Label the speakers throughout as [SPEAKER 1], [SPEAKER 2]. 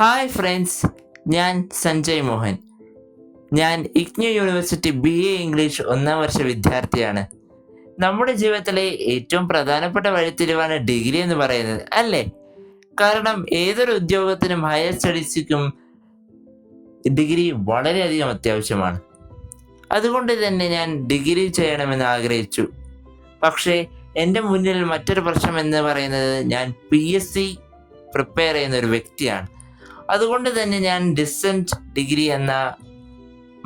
[SPEAKER 1] Hi friends ഞാൻ സഞ്ജയ് മോഹൻ. ഞാൻ IGNOU university B A English ഒന്നാം വർഷ വിദ്യാർത്ഥിയാണ്. നമ്മുടെ ജീവിതത്തിലെ ഏറ്റവും പ്രധാനപ്പെട്ട വഴിത്തിരിവാണ് ഡിഗ്രി എന്ന് പറയുന്നത് അല്ലേ? കാരണം ഏതൊരു ഉദ്യോഗത്തിനും ഹയർ സ്റ്റഡീസിക്കും ഡിഗ്രി വളരെയധികം അത്യാവശ്യമാണ്. അതുകൊണ്ട് തന്നെ ഞാൻ ഡിഗ്രി ചെയ്യണമെന്ന് ആഗ്രഹിച്ചു. പക്ഷേ എന്റെ മുന്നിൽ മറ്റൊരു പ്രശ്നം എന്ന് പറയുന്നത് ഞാൻ പി എസ് സി പ്രിപ്പയർ ചെയ്യുന്ന ഒരു വ്യക്തിയാണ്. അതുകൊണ്ട് തന്നെ ഞാൻ ഡിസ്റ്റന്റ് ഡിഗ്രി എന്ന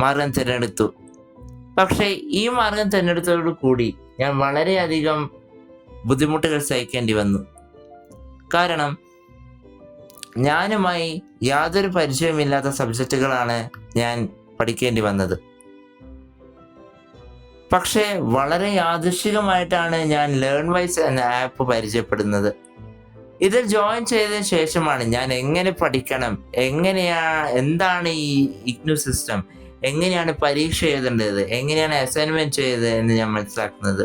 [SPEAKER 1] മാർഗം തിരഞ്ഞെടുത്തു. പക്ഷേ ഈ മാർഗം തിരഞ്ഞെടുത്തതോടു കൂടി ഞാൻ വളരെയധികം ബുദ്ധിമുട്ടുകൾ സഹിക്കേണ്ടി വന്നു. കാരണം ഞാനുമായി യാതൊരു പരിചയമില്ലാത്ത സബ്ജക്റ്റുകളാണ് ഞാൻ പഠിക്കേണ്ടി വന്നത്. പക്ഷേ വളരെ യാദൃശികമായിട്ടാണ് ഞാൻ ലേൺ വൈസ് എന്ന ആപ്പ് പരിചയപ്പെടുന്നത്. ഇതിൽ ജോയിൻ ചെയ്തതിന് ശേഷമാണ് ഞാൻ എങ്ങനെ പഠിക്കണം എങ്ങനെയാ എന്താണ് ഈ ഇഗ്നു സിസ്റ്റം എങ്ങനെയാണ് പരീക്ഷ എഴുതേണ്ടത് എങ്ങനെയാണ് അസൈൻമെന്റ് ചെയ്തത് എന്ന് ഞാൻ മനസ്സിലാക്കുന്നത്.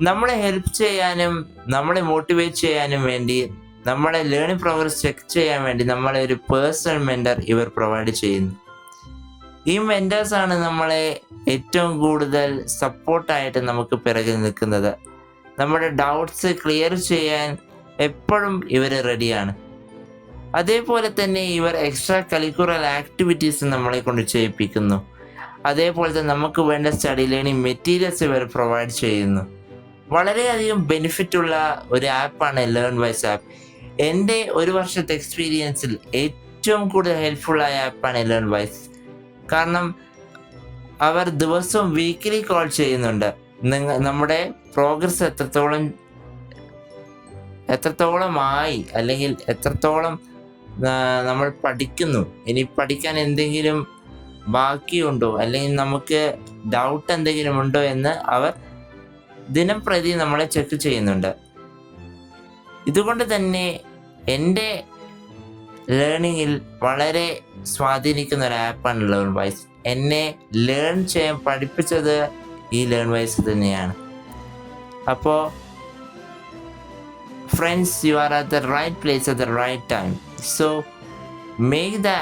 [SPEAKER 1] നമ്മളെ ഹെൽപ്പ് ചെയ്യാനും നമ്മളെ മോട്ടിവേറ്റ് ചെയ്യാനും വേണ്ടി നമ്മളെ ലേണിംഗ് പ്രോഗ്രസ് ചെക്ക് ചെയ്യാൻ വേണ്ടി നമ്മളെ ഒരു പേഴ്സണൽ മെന്റർ ഇവർ പ്രൊവൈഡ് ചെയ്യുന്നു. ഈ മെന്റേഴ്സാണ് നമ്മളെ ഏറ്റവും കൂടുതൽ സപ്പോർട്ടായിട്ട് നമുക്ക് പിറകിൽ നിൽക്കുന്നത്. നമ്മുടെ ഡൗട്ട്സ് ക്ലിയർ ചെയ്യാൻ എപ്പോഴും ഇവർ റെഡിയാണ് അതേപോലെ തന്നെ ഇവർ എക്സ്ട്രാ കരിക്കുലർ ആക്ടിവിറ്റീസ് നമ്മളെ കൊണ്ട് ചെയ്യിപ്പിക്കുന്നു. അതേപോലെ തന്നെ നമുക്ക് വേണ്ട സ്റ്റഡി ലേണിംഗ് മെറ്റീരിയൽസ് ഇവർ പ്രൊവൈഡ് ചെയ്യുന്നു. വളരെയധികം ബെനിഫിറ്റ് ഉള്ള ഒരു ആപ്പാണ് ലേൺ വൈസ് ആപ്പ് എന്റെ ഒരു വർഷത്തെ എക്സ്പീരിയൻസിൽ ഏറ്റവും കൂടുതൽ ഹെൽപ്ഫുള്ളായ ആപ്പാണ് ലേൺ വൈസ് കാരണം അവർ ദിവസവും വീക്കിലി കോൾ ചെയ്യുന്നുണ്ട്. നമ്മുടെ പ്രോഗ്രസ് എത്രത്തോളം എത്രത്തോളം ആയി അല്ലെങ്കിൽ എത്രത്തോളം നമ്മൾ പഠിക്കുന്നു. ഇനി പഠിക്കാൻ എന്തെങ്കിലും ബാക്കിയുണ്ടോ? അല്ലെങ്കിൽ നമുക്ക് ഡൗട്ട് എന്തെങ്കിലും ഉണ്ടോ എന്ന് അവർ ദിനംപ്രതി നമ്മളെ ചെക്ക് ചെയ്യുന്നുണ്ട്. ഇതുകൊണ്ട് തന്നെ എന്റെ ലേണിങ്ങിൽ വളരെ സ്വാധീനിക്കുന്ന ഒരു ആപ്പാണ് ലേൺ വൈസ് എന്നെ ലേൺ ചെയ്യാൻ പഠിപ്പിച്ചത് ഈ ലേൺ വൈസ് തന്നെയാണ്. അപ്പോൾ friends you are at the right place at the right time. So make the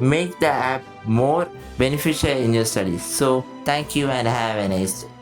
[SPEAKER 1] make the app more beneficial in your studies. So thank you and have a nice day